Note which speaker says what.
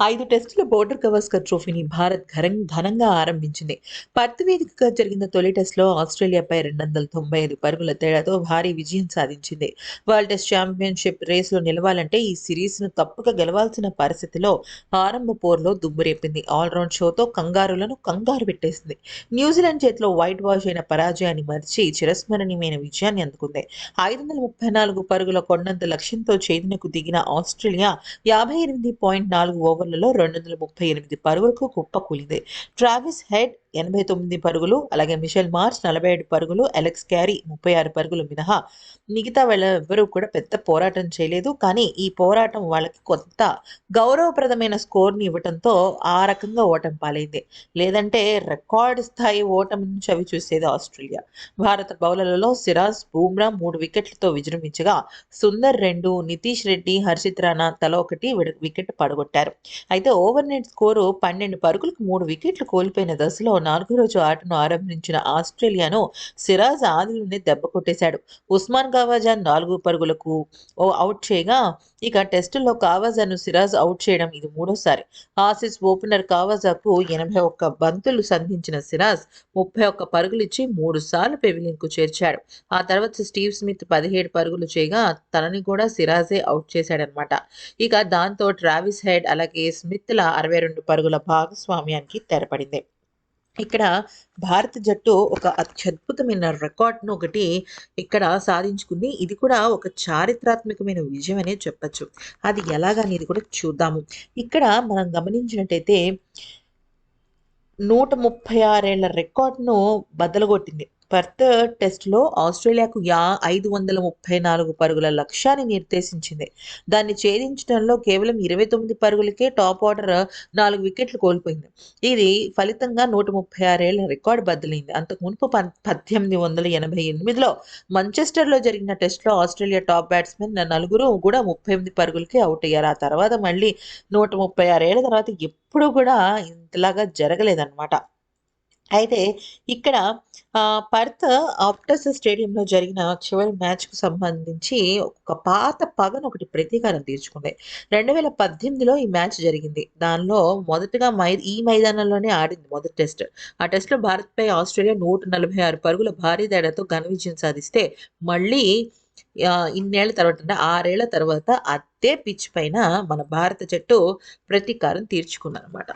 Speaker 1: ఐదు టెస్టుల బోర్డర్ గవాస్కర్ ట్రోఫీని భారత్ ఘనం ఘనంగా ఆరంభించింది. పర్త్ వేదికగా జరిగిన తొలి టెస్టులో ఆస్ట్రేలియాపై రెండు వందల తొంభై ఐదు పరుగుల తేడాతో భారీ విజయం సాధించింది. వరల్డ్ టెస్ట్ ఛాంపియన్షిప్ రేసులో నిలవాలంటే ఈ సిరీస్ను తప్పక గెలవాల్సిన పరిస్థితిలో ఆరంభ పోర్లో దుమ్మురేపింది ఆల్రౌండ్ షోతో కంగారులను కంగారు పెట్టేసింది. న్యూజిలాండ్ చేతిలో వైట్ వాష్ అయిన పరాజయాన్ని మరిచి చిరస్మరణీయమైన విజయాన్ని అందుకుంది. ఐదు వందల ముప్పై నాలుగు పరుగుల కొండంత లక్ష్యంతో చేతినకు దిగిన ఆస్ట్రేలియా యాభై ఎనిమిది పాయింట్ నాలుగు ఓవర్ ఓవర్లలో రెండు వందల ముప్పై ఎనిమిది పరుగులకు కుప్పకూలింది ట్రావిస్ హెడ్ ఎనభై తొమ్మిది పరుగులు అలాగే మిషెల్ మార్చ్ నలభై ఏడు పరుగులు అలెక్స్ క్యారీ ముప్పై ఆరు పరుగులు మినహా. మిగతా వాళ్ళ ఎవ్వరూ కూడా పెద్ద పోరాటం చేయలేదు. కానీ ఈ పోరాటం వాళ్ళకి కొంత గౌరవప్రదమైన స్కోర్ని ఇవ్వటంతో ఆ రకంగా ఓటమి పాలైంది. లేదంటే రికార్డ్ స్థాయి ఓటమి నుంచి అవి చూసేది ఆస్ట్రేలియా. భారత బౌలర్లలో సిరాజ్ బూమ్రా మూడు వికెట్లతో విజృంభించగా సుందర్ రెండు నితీష్ రెడ్డి హర్షిత్ రాణా తల ఒకటి వికెట్ పడగొట్టారు. అయితే ఓవర్ నెట్ స్కోరు పన్నెండు పరుగులకు మూడు వికెట్లు కోల్పోయిన దశలో నాలుగో రోజు ఆటను ఆరంభించిన ఆస్ట్రేలియాను సిరాజ్ ఆదిలోనే దెబ్బ కొట్టేశాడు. ఉస్మాన్ కావాజాన్ నాలుగు పరుగులకు ఓ అవుట్ చేయగా ఇక టెస్టులో కావాజాను సిరాజ్ అవుట్ చేయడం ఇది మూడోసారి. ఆసిస్ ఓపెనర్ కావాజాకు ఎనభై ఒక్క బంతులు సంధించిన సిరాజ్ ముప్పై ఒక్క పరుగులు ఇచ్చి మూడు సార్లు పెవిలియన్కు చేర్చాడు. ఆ తర్వాత స్టీవ్ స్మిత్ పదిహేడు పరుగులు చేయగా తనని కూడా సిరాజే అవుట్ చేశాడనమాట. ఇక దాంతో ట్రావిస్ హెడ్ అలాగే స్మిత్ల అరవై రెండు పరుగుల భాగస్వామ్యానికి తెరపడింది. ఇక్కడ భారత జట్టు ఒక అత్యద్భుతమైన రికార్డ్ను ఒకటి ఇక్కడ సాధించుకుంది. ఇది కూడా ఒక చారిత్రాత్మకమైన విజయం అనే చెప్పచ్చు. అది ఎలాగనేది కూడా చూద్దాము. ఇక్కడ మనం గమనించినట్టయితే నూట ముప్పై ఆరేళ్ళ రికార్డును బద్దలుగొట్టింది పర్త్ టెస్ట్లో ఆస్ట్రేలియాకు యా ఐదు వందల ముప్పై నాలుగు పరుగుల లక్ష్యాన్ని నిర్దేశించింది. దాన్ని ఛేదించడంలో కేవలం ఇరవై తొమ్మిది పరుగులకే టాప్ ఆర్డర్ నాలుగు వికెట్లు కోల్పోయింది. ఇది ఫలితంగా నూట ముప్పై ఆరేళ్ళ రికార్డు బద్దలైంది అంతకు మునుపు పద్దెనిమిది వందల ఎనభై ఎనిమిదిలో మంచెస్టర్లో జరిగిన టెస్ట్లో ఆస్ట్రేలియా టాప్ బ్యాట్స్మెన్ నలుగురు కూడా ముప్పై ఎనిమిది పరుగులకే అవుట్ అయ్యారు. ఆ తర్వాత మళ్ళీ నూట ముప్పై ఆరేళ్ళ తర్వాత ఎప్పుడూ కూడా ఇంతలాగా జరగలేదన్నమాట. అయితే ఇక్కడ పర్త్ ఆప్టస్ స్టేడియంలో జరిగిన చివరి మ్యాచ్కు సంబంధించి ఒక పాత పగను ఒకటి ప్రతీకారం తీర్చుకుంది. రెండు వేల పద్దెనిమిదిలో ఈ మ్యాచ్ జరిగింది. దానిలో మొదటగా మై ఈ మైదానంలోనే ఆడింది మొదటి టెస్ట్. ఆ టెస్ట్లో భారత్పై ఆస్ట్రేలియా నూట నలభై ఆరు పరుగుల భారీ తేడాతో ఘన విజయం సాధిస్తే మళ్ళీ ఇన్నేళ్ళ తర్వాత అంటే ఆరేళ్ళ తర్వాత అదే పిచ్ పైన మన భారత జట్టు ప్రతీకారం తీర్చుకుందనమాట